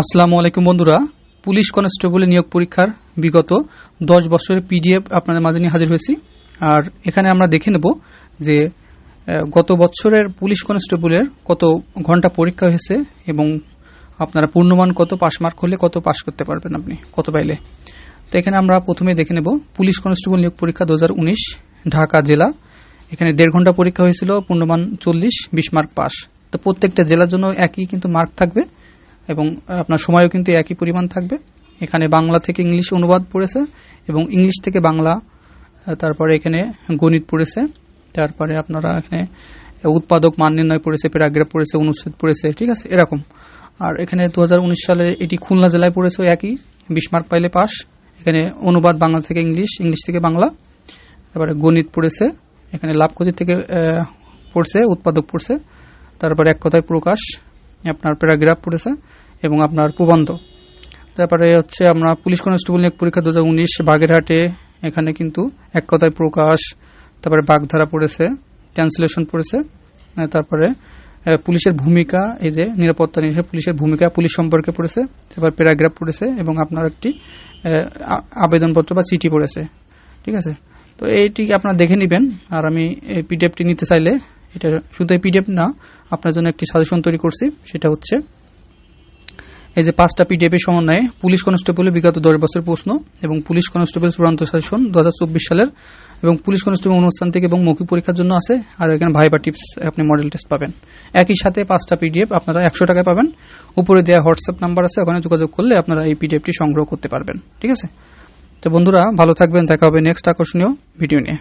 আসসালামু আলাইকুম বন্ধুরা। পুলিশ কনস্টেবল নিয়োগ পরীক্ষার বিগত দশ বছরের পিডিএফ আপনাদের মাঝে নিয়ে হাজির হয়েছি। আর এখানে আমরা দেখে নেব যে গত বছরের পুলিশ কনস্টেবলের কত ঘণ্টা পরীক্ষা হয়েছে এবং আপনারা পূর্ণমান কত পাস মার্ক হলে কত পাস করতে পারবেন আপনি, কত পাইলে। তো এখানে আমরা প্রথমে দেখে নেব, পুলিশ কনস্টেবল নিয়োগ পরীক্ষা দু হাজার উনিশ, ঢাকা জেলা। এখানে দেড় ঘণ্টা পরীক্ষা হয়েছিল, পূর্ণমান চল্লিশ, বিশ মার্ক পাস তো প্রত্যেকটা জেলার জন্য একই কিন্তু মার্ক থাকবে। এবং আপনার সময়ও কিন্তু একই পরিমাণ থাকবে। এখানে বাংলা থেকে ইংলিশ অনুবাদ পড়েছে এবং ইংলিশ থেকে বাংলা তারপরে এখানে গণিত পড়েছে, তারপরে আপনারা এখানে উৎপাদক মান নির্ণয় পড়েছে, প্যারাগ্রাফ পড়েছে, অনুচ্ছেদ পড়েছে, ঠিক আছে? এরকম। আর এখানে দু হাজার উনিশ সালে এটি খুলনা জেলায় পড়েছে, একই, বিশ মার্ক পাইলে পাস। এখানে অনুবাদ বাংলা থেকে ইংলিশ ইংলিশ থেকে বাংলা। তারপরে গণিত পড়েছে, এখানে লাভ ক্ষতি থেকে পড়ছে, উৎপাদক পড়ছে। তারপরে এক কথায় প্রকাশ, আপনার প্যারাগ্রাফ পড়েছে। এবং আপনার প্রবন্ধ। তারপরে হচ্ছে আমরা পুলিশ কনস্টেবল নিয়োগ পরীক্ষা দু হাজার উনিশ বাগেরহাটে, এখানে কিন্তু এক কথায় প্রকাশ। তারপরে বাগধারা পড়েছে ক্যান্সেলেশন পড়েছে। তারপরে পুলিশের ভূমিকা, এই যে নিরাপত্তা নিয়ে পুলিশের ভূমিকা, পুলিশ সম্পর্কে পড়েছে। তারপর প্যারাগ্রাফ পড়েছে এবং আপনার একটি আবেদনপত্র বা চিঠি পড়েছে। ঠিক আছে? তো এইটি আপনারা দেখে নেবেন। আর আমি এই পিডিএফটি নিতে চাইলে, এটা শুধু পিডিএফ না, আপনার জন্য একটি সাজেশন তৈরি করছি। সেটা হচ্ছে এই যে পাঁচটা পিডিএফ এর সমন্বয়ে পুলিশ কনস্টেবলের বিগত দশ বছর প্রশ্ন এবং পুলিশ কনস্টেবল চূড়ান্ত শাসন দু হাজার চব্বিশ সালের এবং পুলিশ কনস্টেবল অনুষ্ঠান থেকে এবং মৌখিক পরীক্ষার জন্য আছে। আর এখানে ভাইবা টিপস আপনি মডেল টেস্ট পাবেন। একই সাথে পাঁচটা পিডিএফ আপনারা একশো টাকায় পাবেন। উপরে দেওয়া হোয়াটসঅ্যাপ নাম্বার আছে, ওখানে যোগাযোগ করলে আপনারা এই পিডিএফটি সংগ্রহ করতে পারবেন। ঠিক আছে? তো বন্ধুরা, ভালো থাকবেন, দেখা হবে নেক্সট আকর্ষণীয় ভিডিও নিয়ে।